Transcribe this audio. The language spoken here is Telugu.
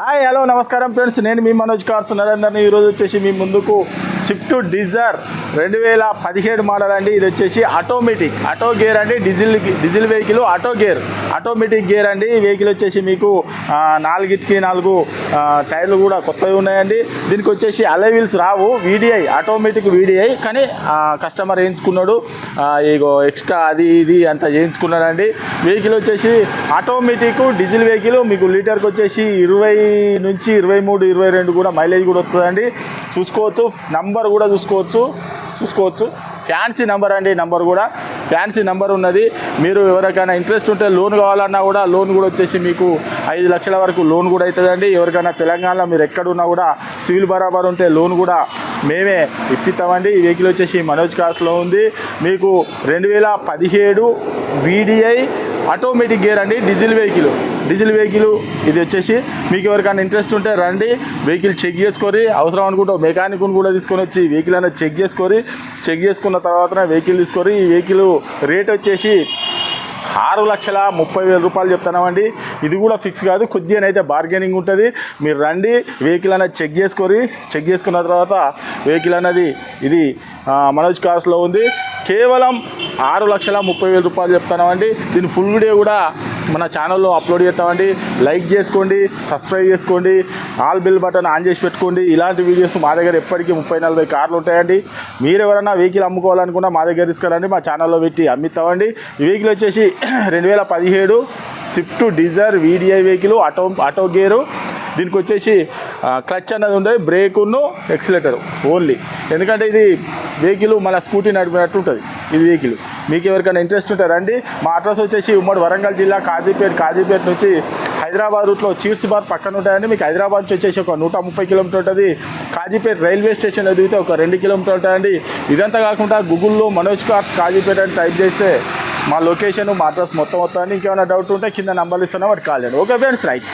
హాయ్ హలో నమస్కారం ఫ్రెండ్స్ నేను మీ మనోజ్ కార్స్. నరేందర్ని ఈరోజు వచ్చేసి మీ ముందుకు స్విఫ్ట్ డిజర్ రెండు వేల పదిహేడు మోడల్ అండి. ఇది వచ్చేసి ఆటోమేటిక్ ఆటో గేర్ అండి. Diesel diesel vehicle auto gear automatic gear అండి. ఈ వెహికల్ వచ్చేసి మీకు నాలుగిటికి నాలుగు టైర్లు కూడా కొత్తవి ఉన్నాయండి. దీనికి వచ్చేసి అలైవిల్స్ రావు. వీడిఐ ఆటోమేటిక్ వీడిఐ కానీ కస్టమర్ వేయించుకున్నాడు ఇగో ఎక్స్ట్రా అది ఇది అంతా చేయించుకున్నాడండి. వెహికల్ వచ్చేసి ఆటోమేటిక్ డీజిల్ వెహికల్ మీకు లీటర్కి వచ్చేసి ఇరవై నుంచి ఇరవై మూడు ఇరవై రెండు కూడా మైలేజ్ కూడా వస్తుందండి. చూసుకోవచ్చు. నంబర్ కూడా చూసుకోవచ్చు చూసుకోవచ్చు. ఫ్యాన్సీ నంబర్ అండి నంబర్ కూడా. ఫ్యాన్సీ నంబర్ ఉన్నది. మీరు ఎవరికైనా ఇంట్రెస్ట్ ఉంటే లోన్ కావాలన్నా కూడా లోన్ కూడా వచ్చేసి మీకు ఐదు లక్షల వరకు లోన్ కూడా అవుతుందండి. ఎవరికైనా తెలంగాణలో మీరు ఎక్కడున్నా కూడా సివిల్ బరాబర్ ఉంటే లోన్ కూడా మేమే ఇప్పిస్తామండి. ఈ వెహికల్ వచ్చేసి మనోజ్ కాస్ట్లో ఉంది. మీకు రెండు వేల పదిహేడు వీడిఐ ఆటోమేటిక్ గేర్ అండి డీజిల్ వెహికల్. డీజిల్ వెహికల్ ఇది వచ్చేసి మీకు ఎవరికైనా ఇంట్రెస్ట్ ఉంటే రండి వెహికల్ చెక్ చేసుకొని అవసరం అనుకుంటే మెకానిక్ని కూడా తీసుకొని వచ్చి వెహికల్ అనేది చెక్ చేసుకొని చెక్ చేసుకున్న తర్వాత వెహికల్ తీసుకొని ఈ వెహికల్ రేట్ వచ్చేసి ఆరు లక్షల ముప్పై వేల రూపాయలు చెప్తున్నామండి. ఇది కూడా ఫిక్స్ కాదు కొద్దిగానైతే బార్గెనింగ్ ఉంటుంది. మీరు రండి వెహికల్ అనేది చెక్ చేసుకొని చెక్ చేసుకున్న తర్వాత వెహికల్ అనేది ఇది మనోజ్ కార్స్లో ఉంది. కేవలం ఆరు లక్షల ముప్పై వేల రూపాయలు చెప్తున్నామండి. దీని ఫుల్ వీడియో కూడా మన ఛానల్లో అప్లోడ్ చేస్తామండి. లైక్ చేసుకోండి సబ్స్క్రైబ్ చేసుకోండి ఆల్ బిల్ బటన్ ఆన్ చేసి పెట్టుకోండి. ఇలాంటి వీడియోస్ మా దగ్గర ఎప్పటికీ ముప్పై నలభై కార్లు ఉంటాయండి. మీరు ఎవరైనా వెహికల్ అమ్ముకోవాలనుకున్నా మా దగ్గర తీసుకురండి. మా ఛానల్లో పెట్టి అమ్మిస్తామండి. ఈ వెహికల్ వచ్చేసి రెండు వేల పదిహేడు Swift Dzire VDI vehicle auto auto gear దీనికి వచ్చేసి క్లచ్ అన్నది ఉండదు బ్రేకును ఎక్సిలేటర్ ఓన్లీ. ఎందుకంటే ఇది వెహికల్ మళ్ళీ స్కూటీ నడిపినట్టు ఉంటుంది ఇది వెహికల్. మీకు ఎవరికైనా ఇంట్రెస్ట్ ఉంటే రండి. మా అడ్రస్ వచ్చేసి ఉమ్మడి వరంగల్ జిల్లా కాజీపేట్ కాజీపేట నుంచి హైదరాబాద్ రూట్లో చీర్స్ బార్ పక్కన ఉంటాయండి. మీకు హైదరాబాద్ నుంచి వచ్చేసి ఒక నూట ముప్పై కిలోమీటర్ ఉంటుంది. కాజీపేట రైల్వే స్టేషన్ ఎదిగితే ఒక రెండు కిలోమీటర్ ఉంటాయండి. ఇదంతా కాకుండా గూగుల్లో మనోజ్ కార్స్ కాజీపేట అని టైప్ చేస్తే మా లొకేషన్ మా అడ్రస్ మొత్తం వస్తుంది ఇంకేమైనా డౌట్ ఉంటే కింద నంబర్లు ఇస్తున్నా వాటి కాల్ చేయండి. Okay friends right.